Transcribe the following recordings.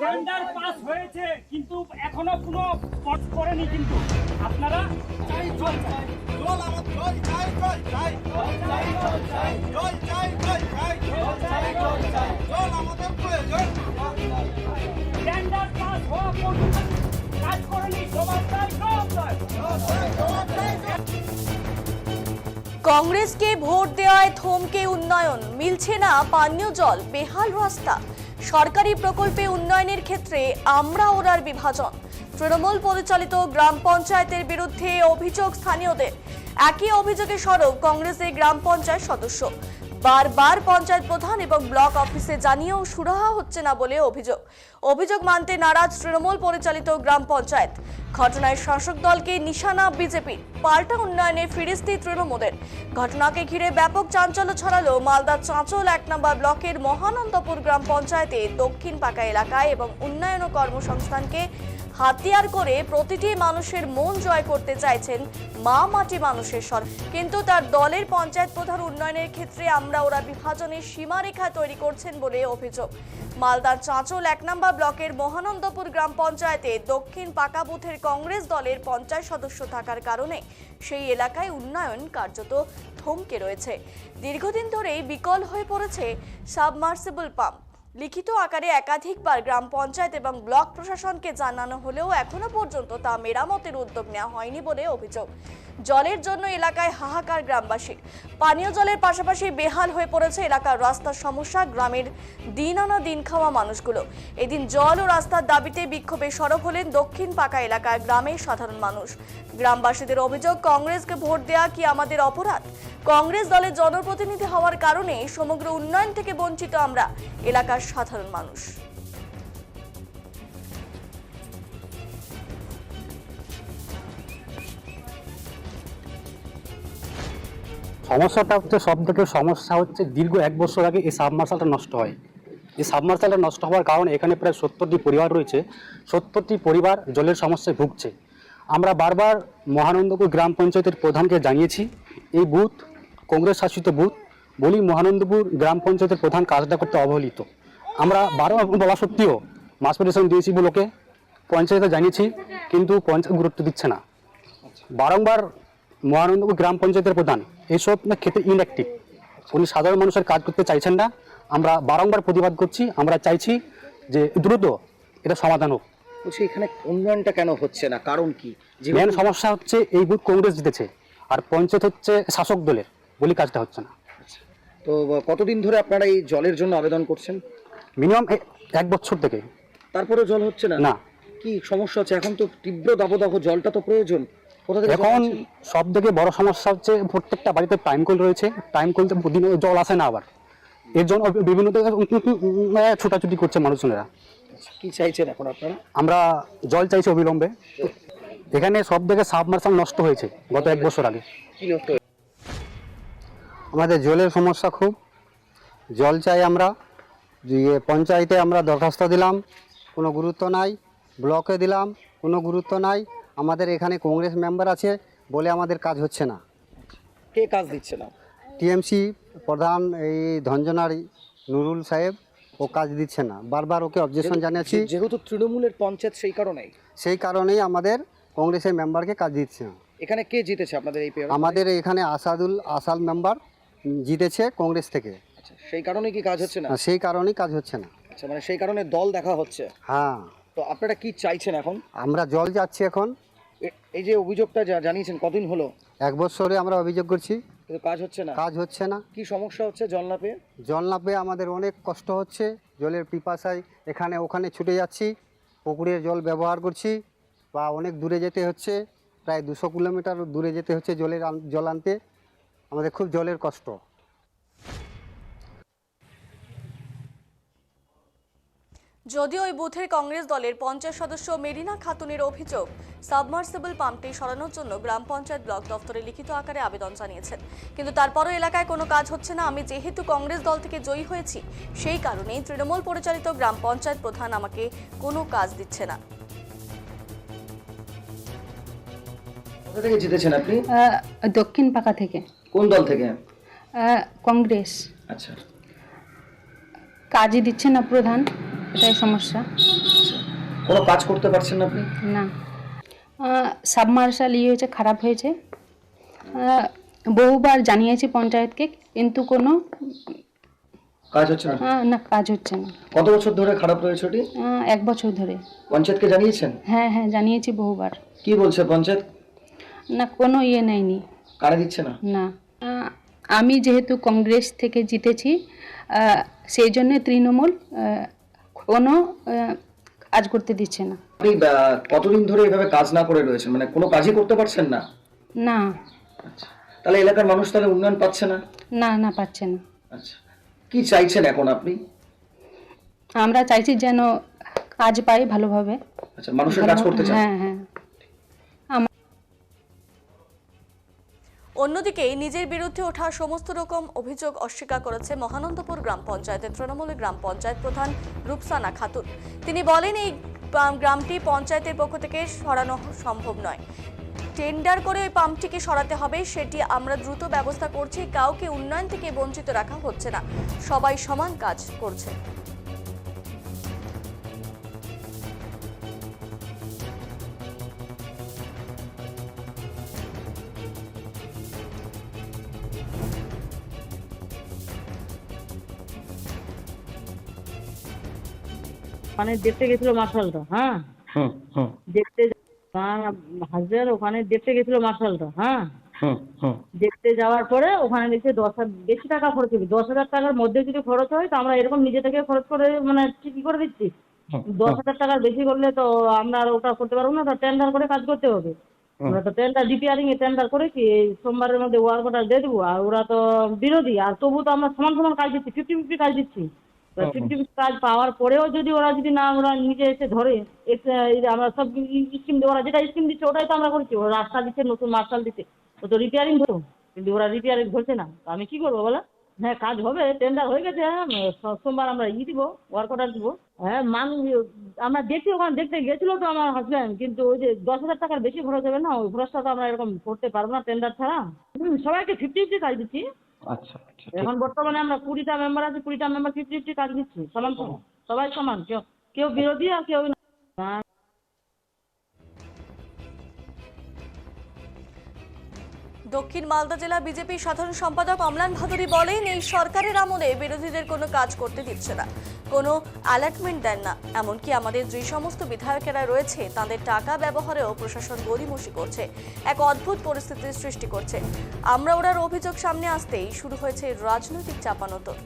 Tender pass হয়েছে কিন্তু এখনও কোনো পথ করেনি কিন্তু। আপনারা চাই জল চাই। জল আমার জল চাই জল চাই। জল চাই জল চাই। জল চাই জল চাই। জল চাই জল চাই। জল আমাদের প্রয়োজন। টেন্ডার পাস হওয়া পর্যন্ত কাজ করেনি চাই চাই। জবাব চাই। কংগ্রেসকে ভোট দেওয়ায় থমকে উন্নয়ন মিলছে না পানীয় জল বেহাল রাস্তা। সরকারি প্রকল্পে উন্নয়নের ক্ষেত্রে আমরা ওরার বিভাজন। তৃণমূল পরিচালিত গ্রাম পঞ্চায়েতের বিরুদ্ধে অভিযোগ স্থানীয়দের। একই অভিযোগে সরব কংগ্রেসের গ্রাম পঞ্চায়েত সদস্য। বারবার পঞ্চায়েত প্রধান এবং ব্লক অফিসে জানিয়েও সুরাহা হচ্ছে না বলে অভিযোগ। অভিযোগ মানতে নারাজ তৃণমূল পরিচালিত গ্রাম পঞ্চায়েত। ঘটনায় শাসক দলকে নিশানা বিজেপি পাল্টা উন্নয়নে ফিরিস্তি তৃণমূলের। ঘটনাকে ঘিরে ব্যাপক চাঞ্চল্য ছড়ালো মালদার চাঁচল এক নম্বর ব্লকের মহানন্দপুর গ্রাম পঞ্চায়েতে দক্ষিণ পাকা এলাকায় এবং উন্নয়ন ও কর্মসংস্থানকে হাতিয়ার করে প্রতিটি মানুষের মন জয় করতে চাইছেন মা মাটি মানুষের সর কিন্তু তার দলের পঞ্চায়েত প্রধান উন্নয়নের ক্ষেত্রে আমরা ওরা বিভাজনের সীমারেখা তৈরি করছেন বলে অভিযোগ। মালদার চাঁচল এক নম্বর ব্লকের মহানন্দপুর গ্রাম পঞ্চায়েতে দক্ষিণ পাকা বুথের কংগ্রেস দলের পঞ্চায়েত সদস্য থাকার কারণে সেই এলাকায় উন্নয়ন কার্যত থমকে রয়েছে। দীর্ঘদিন ধরেই বিকল হয়ে পড়েছে সাবমার্সিবল পাম্প। লিখিত আকারে একাধিকবার গ্রাম পঞ্চায়েত এবং ব্লক প্রশাসনকে জানানো হলেও এখনও পর্যন্ত তা মেরামতের উদ্যোগ নেওয়া হয়নি বলে অভিযোগ। জলের জন্য এলাকায় হাহাকার গ্রামবাসীর। পানীয় জলের পাশাপাশি বেহাল হয়ে পড়েছে এলাকার রাস্তার সমস্যা, গ্রামের দিন আনা দিন খাওয়া মানুষগুলো। এদিন জল ও রাস্তার দাবিতে বিক্ষোভে সরব হলেন দক্ষিণ পাকা এলাকার গ্রামের সাধারণ মানুষ। গ্রামবাসীদের অভিযোগ, কংগ্রেসকে ভোট দেওয়া কি আমাদের অপরাধ? কংগ্রেস দলের জনপ্রতিনিধি হওয়ার কারণে সমগ্র উন্নয়ন থেকে বঞ্চিত আমরা এলাকার সাধারণ মানুষ। সমস্যাটা হচ্ছে, সব থেকে সমস্যা হচ্ছে দীর্ঘ এক বছর আগে এই সাবমার্শালটা নষ্ট হয়। এই সাবমার্শালটা নষ্ট হওয়ার কারণে এখানে প্রায় সত্তরটি পরিবার রয়েছে। সত্তরটি পরিবার জলের সমস্যায় ভুগছে। আমরা বারবার মহানন্দপুর গ্রাম পঞ্চায়েতের প্রধানকে জানিয়েছি, এই বুথ, কংগ্রেস শাসিত বুথ, বলি মহানন্দপুর গ্রাম পঞ্চায়েতের প্রধান কাজটা করতে অবহেলিত। আমরা বারবার বলা সত্ত্বেও মাস পেটিশন দিয়েছি বলোকে, পঞ্চায়েতে জানিয়েছি, কিন্তু পঞ্চায়েত গুরুত্ব দিচ্ছে না। বারংবার মহানন্দপুর গ্রাম পঞ্চায়েতের প্রধান এইসব না ক্ষেত্রে ইনঅ্যাক্টিভ উনি সাধারণ মানুষের কাজ করতে চাইছেন না। আমরা বারংবার প্রতিবাদ করছি আমরা চাইছি যে দ্রুত এটা সমাধান হোক। বলছি এখানে উন্নয়নটা কেন হচ্ছে না? কারণ কি? যে মেন সমস্যা হচ্ছে এই বুথ কংগ্রেস জিতেছে আর পঞ্চায়েত হচ্ছে শাসক দলের বলি কাজটা হচ্ছে না। তো কতদিন ধরে আপনারা এই জলের জন্য আবেদন করছেন? মিনিমাম এক বছর থেকে। তারপরে জল হচ্ছে না? না। কি সমস্যা হচ্ছে? এখন তো তীব্র দাবদাহ জলটা তো প্রয়োজন। এখন? সব থেকে বড় সমস্যা হচ্ছে প্রত্যেকটা বাড়িতে টাইম কল রয়েছে টাইম কলতে দিনে জল আসে না আবার। এর জন্য বিভিন্ন ছোটাছুটি করছে মানুষজনেরা। কি চাইছেন এখন আপনারা? আমরা জল চাইছি অবিলম্বে। এখানে সব থেকে সাবমার্শাল নষ্ট হয়েছে গত এক বছর আগে? আমাদের জলের সমস্যা খুব। জল চাই আমরা দিয়ে পঞ্চায়েতে আমরা দরখাস্ত দিলাম কোনো গুরুত্ব নাই ব্লকে দিলাম কোনো গুরুত্ব নাই। আমাদের এখানে কংগ্রেস মেম্বার আছে বলে আমাদের কাজ হচ্ছে না। কে কাজ দিচ্ছে না? টিএমসি প্রধান এই ধঞ্জনারি নুরুল সাহেব ও কাজ দিচ্ছে না। বারবার ওকে অবজেকশন জানিয়েছি। যেহেতু তৃণমূলের পঞ্চায়েত সেই কারণেই। সেই কারণেই আমাদের কংগ্রেসের মেম্বারকে কাজ দিচ্ছে না। এখানে কে জিতেছে আপনাদের এই পেয়ার আমাদের এখানে আসাদুল আসাল মেম্বার জিতেছে কংগ্রেস থেকে। আচ্ছা সেই কারণে কি কাজ হচ্ছে না সেই কারণেই কাজ হচ্ছে না। আচ্ছা মানে সেই কারণে দল দেখা হচ্ছে। হ্যাঁ। তো আপনারা কি চাইছেন এখন? আমরা জল যাচ্ছি এখন। এই যে অভিযোগটা যা জানিয়েছেন কদিন হলো? এক বছরে আমরা অভিযোগ করছি। কিন্তু কাজ হচ্ছে না। কাজ হচ্ছে না। কি সমস্যা হচ্ছে জল না পেয়ে? জল না পেয়ে আমাদের অনেক কষ্ট হচ্ছে। জলের পিপাসায় এখানে ওখানে ছুটে যাচ্ছি। পুকুরের জল ব্যবহার করছি বা অনেক দূরে যেতে হচ্ছে। প্রায় দুশো কিলোমিটার দূরে যেতে হচ্ছে জলের জল আনতে। আমাদের খুব জলের কষ্ট। যদিও ওই বুথের কংগ্রেস দলের পঞ্চায়েত সদস্য মেরিনা খাতুনের অভিযোগ সাবমার্সিবল পাম্পটি সরানোর জন্য গ্রাম পঞ্চায়েত ব্লক দফতরে লিখিত আকারে আবেদন জানিয়েছেন। কিন্তু তারপরও এলাকায় কোনো কাজ হচ্ছে না। আমি যেহেতু কংগ্রেস দল থেকে জয়ী হয়েছি সেই কারণেই তৃণমূল পরিচালিত গ্রাম পঞ্চায়েত প্রধান আমাকে কোনো কাজ দিচ্ছে না। থেকে জিতেছেন আপনি? দক্ষিণ পাকা থেকে। কোন দল থেকে? আহ, কংগ্রেস। আচ্ছা। কাজই দিচ্ছে না প্রধান। এটাই সমস্যা। কোনো কাজ করতে পারছেন না আপনি? না। সাবমার্শাল ইয়ে হয়েছে খারাপ হয়েছে। বহুবার জানিয়েছি পঞ্চায়েতকে কিন্তু কোনো কাজ হচ্ছে না? না কাজ হচ্ছে না। কত বছর ধরে খারাপ রয়েছে ওটি? এক বছর ধরে। পঞ্চায়েতকে জানিয়েছেন? হ্যাঁ হ্যাঁ জানিয়েছি বহুবার। কি বলছে পঞ্চায়েত? না কোনো ইয়ে নেয়নি। কানে দিচ্ছে না? না। আমি যেহেতু কংগ্রেস থেকে জিতেছি সেই জন্য তৃণমূল কোনো কাজ করতে দিচ্ছে না। আপনি কতদিন ধরে এভাবে কাজ না করে রয়েছেন? মানে কোনো কাজই করতে পারছেন না? না। আচ্ছা। তাহলে এলাকার মানুষ তাহলে উন্নয়ন পাচ্ছে না? না না পাচ্ছে না। আচ্ছা। কি চাইছেন এখন আপনি? আমরা চাইছি যেন কাজ পাই ভালোভাবে। আচ্ছা মানুষের কাজ করতে চান? হ্যাঁ হ্যাঁ। অন্যদিকে, নিজের বিরুদ্ধে ওঠা সমস্ত রকম অভিযোগ অস্বীকার করেছে মহানন্দপুর গ্রাম পঞ্চায়েতের তৃণমূলের গ্রাম পঞ্চায়েত প্রধান রূপসানা খাতুন। তিনি বলেন, এই গ্রামটি পঞ্চায়েতের পক্ষ থেকে সরানো সম্ভব নয়। টেন্ডার করে ওই পাম্পটিকে সরাতে হবে, সেটি আমরা দ্রুত ব্যবস্থা করছি, কাউকে উন্নয়ন থেকে বঞ্চিত রাখা হচ্ছে না। সবাই সমান কাজ করছে। ওখানে দেখতে গেছিল মার্শালটা হ্যাঁ? হুম হুম। দেখতে হাজবেন্ড ওখানে দেখতে গেছিল মার্শালটা হ্যাঁ? দেখতে যাওয়ার পরে ওখানে দেখছে দশ বেশি টাকা খরচ হবে। দশ হাজার টাকার মধ্যে যদি খরচ হয় তো আমরা এরকম নিজে থেকে খরচ করে মানে ঠিকই করে দিচ্ছি? দশ হাজার টাকার বেশি করলে তো আমরা আর ওটা করতে পারব না তো টেন্ডার করে কাজ করতে হবে। আমরা তো টেন্ডার রিপেয়ারিং এ টেন্ডার করেছি এই সোমবারের মধ্যে ওয়ার্ক অর্ডার দিয়ে দেবো আর ওরা তো বিরোধী আর তবু তো আমরা সমান সমান কাজ দিচ্ছি ফিফটি ফিফটি কাজ দিচ্ছি। ফিফটি কাজ পাওয়ার পরেও যদি ওরা যদি না ওরা নিজে এসে ধরে আমরা সব স্কিম ওরা যেটা স্কিম দিচ্ছে ওটাই তো আমরা করছি। ওরা রাস্তা দিচ্ছে নতুন মার্শাল দিচ্ছে। ও তো রিপেয়ারিং ধরো কিন্তু ওরা রিপেয়ারিং ধরছে না। আমি কি করব বলো? হ্যাঁ কাজ হবে টেন্ডার হয়ে গেছে হ্যাঁ সোমবার আমরা ই দিব ওয়ার্ক অর্ডার দিব। হ্যাঁ মান আমরা দেখছি ওখানে দেখতে গেছিল তো আমার হাজব্যান্ড কিন্তু ওই যে দশ হাজার টাকার বেশি খরচ হবে না ওই খরচটা তো আমরা এরকম করতে পারব না টেন্ডার ছাড়া। সবাইকে ফিফটি ফিফটি কাজ দিচ্ছি। আচ্ছা আচ্ছা এখন বর্তমানে আমরা কুড়িটা মেম্বার আছে, কুড়িটা মেম্বার ফিফটি ফিফটি কাজ নিচ্ছি, সমান সমান সবাই সমান, কেউ কেউ বিরোধী আর কেউ না। দক্ষিণ মালদা জেলা বিজেপি সাধারণ সম্পাদক অমলান ভাদুরী বলেন, এই সরকারের আমলে বিরোধীদের কোনো কাজ করতে দিচ্ছে না। কোনো অ্যালার্টমেন্ট দেন না। এমনকি আমাদের যে সমস্ত বিধায়কেরা রয়েছে, তাদের টাকা ব্যবহারেও প্রশাসন গড়িমসি করছে। এক অদ্ভুত পরিস্থিতির সৃষ্টি করছে। আমরা ওনার অভিযোগ সামনে আসতেই শুরু হয়েছে রাজনৈতিক চাপানোতর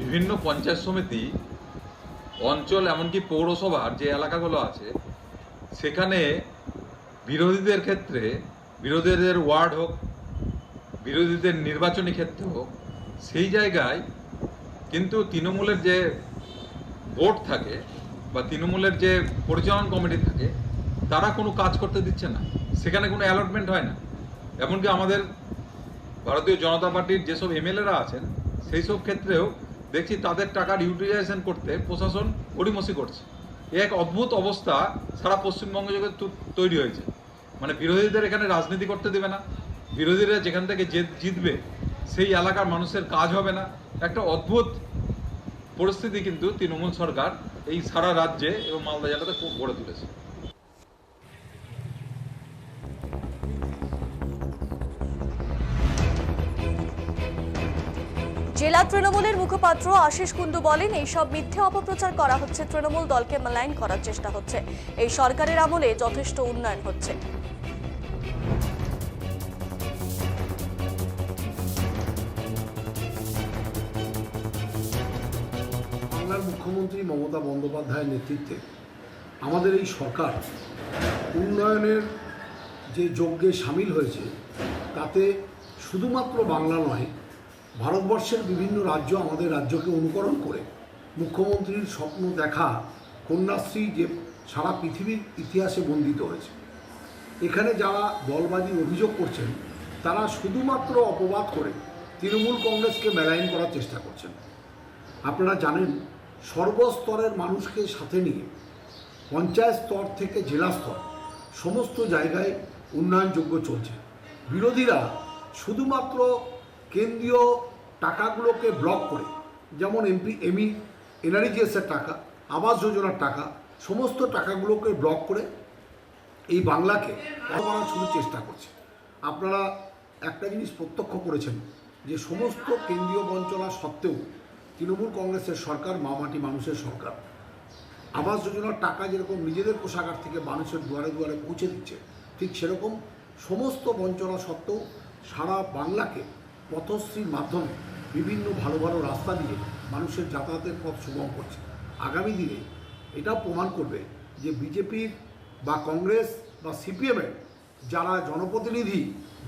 বিভিন্ন পঞ্চায়েত সমিতি, অঞ্চল, এমনকি পৌরসভার যে এলাকাগুলো আছে, সেখানে বিরোধীদের ক্ষেত্রে, বিরোধীদের ওয়ার্ড হোক, বিরোধীদের নির্বাচনী ক্ষেত্রে হোক, সেই জায়গায় কিন্তু তৃণমূলের যে বোর্ড থাকে বা তৃণমূলের যে পরিচালন কমিটি থাকে, তারা কোনো কাজ করতে দিচ্ছে না। সেখানে কোনো অ্যালটমেন্ট হয় না। এমনকি আমাদের ভারতীয় জনতা পার্টির যেসব এমএলএরা আছেন সেই সব ক্ষেত্রেও দেখছি তাদের টাকার ইউটিলাইজেশন করতে প্রশাসন গড়িমসি করছে। এক অদ্ভুত অবস্থা সারা পশ্চিমবঙ্গ তু- তৈরি হয়েছে। মানে বিরোধীদের এখানে রাজনীতি করতে দেবে না। বিরোধীরা যেখান থেকে জেত- জিতবে, সেই এলাকার মানুষের কাজ হবে না। একটা অদ্ভুত পরিস্থিতি কিন্তু তৃণমূল সরকার এই সারা রাজ্যে এবং মালদা জেলাতে খুব গড়ে তুলেছে। জেলা তৃণমূলের মুখপাত্র আশিস কুন্ডু বলেন, এইসব মিথ্যে অপপ্রচার করা হচ্ছে, তৃণমূল দলকে মালাইন করার চেষ্টা হচ্ছে। এই সরকারের আমলে যথেষ্ট উন্নয়ন হচ্ছে। বাংলার মুখ্যমন্ত্রী মমতা বন্দ্যোপাধ্যায়ের নেতৃত্বে আমাদের এই সরকার উন্নয়নের যে যজ্ঞে সামিল হয়েছে, তাতে শুধুমাত্র বাংলা নয় ভারতবর্ষের বিভিন্ন রাজ্য আমাদের রাজ্যকে অনুকরণ করে মুখ্যমন্ত্রীর স্বপ্ন দেখা কন্যাশ্রী যে সারা পৃথিবীর ইতিহাসে বন্দিত হয়েছে। এখানে যারা দলবাদী অভিযোগ করছেন, তারা শুধুমাত্র অপবাদ করে তৃণমূল কংগ্রেসকে মেলায়ন করার চেষ্টা করছেন। আপনারা জানেন, সর্বস্তরের মানুষকে সাথে নিয়ে পঞ্চায়েত স্তর থেকে জেলা স্তর সমস্ত জায়গায় উন্নয়নযোগ্য চলছে। বিরোধীরা শুধুমাত্র কেন্দ্রীয় টাকাগুলোকে ব্লক করে, যেমন এমপি, এমই, এনআরইজিএসের টাকা, আবাস যোজনার টাকা, সমস্ত টাকাগুলোকে ব্লক করে এই বাংলাকে করার শুধু চেষ্টা করছে। আপনারা একটা জিনিস প্রত্যক্ষ করেছেন, যে সমস্ত কেন্দ্রীয় বঞ্চনা সত্ত্বেও তৃণমূল কংগ্রেসের সরকার মামাটি মানুষের সরকার। আবাস যোজনার টাকা যেরকম নিজেদের কোষাগার থেকে মানুষের দুয়ারে দুয়ারে পৌঁছে দিচ্ছে, ঠিক সেরকম সমস্ত বঞ্চনা সত্ত্বেও সারা বাংলাকে পথশ্রীর মাধ্যমে বিভিন্ন ভালো ভালো রাস্তা দিয়ে মানুষের যাতায়াতের পথ সুগম করছে। আগামী দিনে এটা প্রমাণ করবে যে বিজেপির বা কংগ্রেস বা সিপিএমের যারা জনপ্রতিনিধি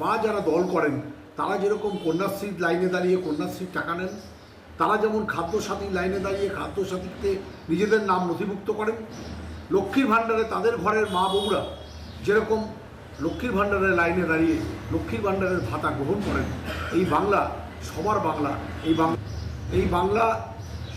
বা যারা দল করেন, তারা যেরকম কন্যাশ্রীর লাইনে দাঁড়িয়ে কন্যাশ্রীর টাকা নেন, তারা যেমন খাদ্যসাথীর লাইনে দাঁড়িয়ে খাদ্যসাথীতে নিজেদের নাম নথিভুক্ত করেন, লক্ষ্মীর ভাণ্ডারে তাদের ঘরের মা বউরা যেরকম লক্ষ্মীর ভাণ্ডারের লাইনে দাঁড়িয়ে লক্ষ্মীর ভাণ্ডারের ভাতা গ্রহণ করেন, এই বাংলা সবার বাংলা এই বাংলা এই বাংলা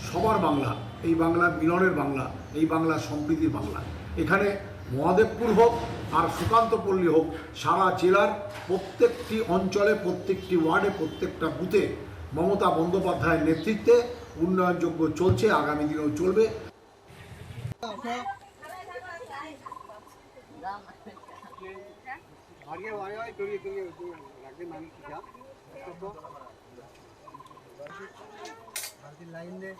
সবার বাংলা এই বাংলা মিলনের বাংলা এই বাংলা সম্প্রীতির বাংলা এখানে মহাদেবপুর হোক আর সুকান্তপল্লী হোক সারা জেলার প্রত্যেকটি অঞ্চলে প্রত্যেকটি ওয়ার্ডে প্রত্যেকটা বুথে মমতা বন্দ্যোপাধ্যায়ের নেতৃত্বে উন্নয়নযোগ্য চলছে আগামী দিনেও চলবে লাইন দে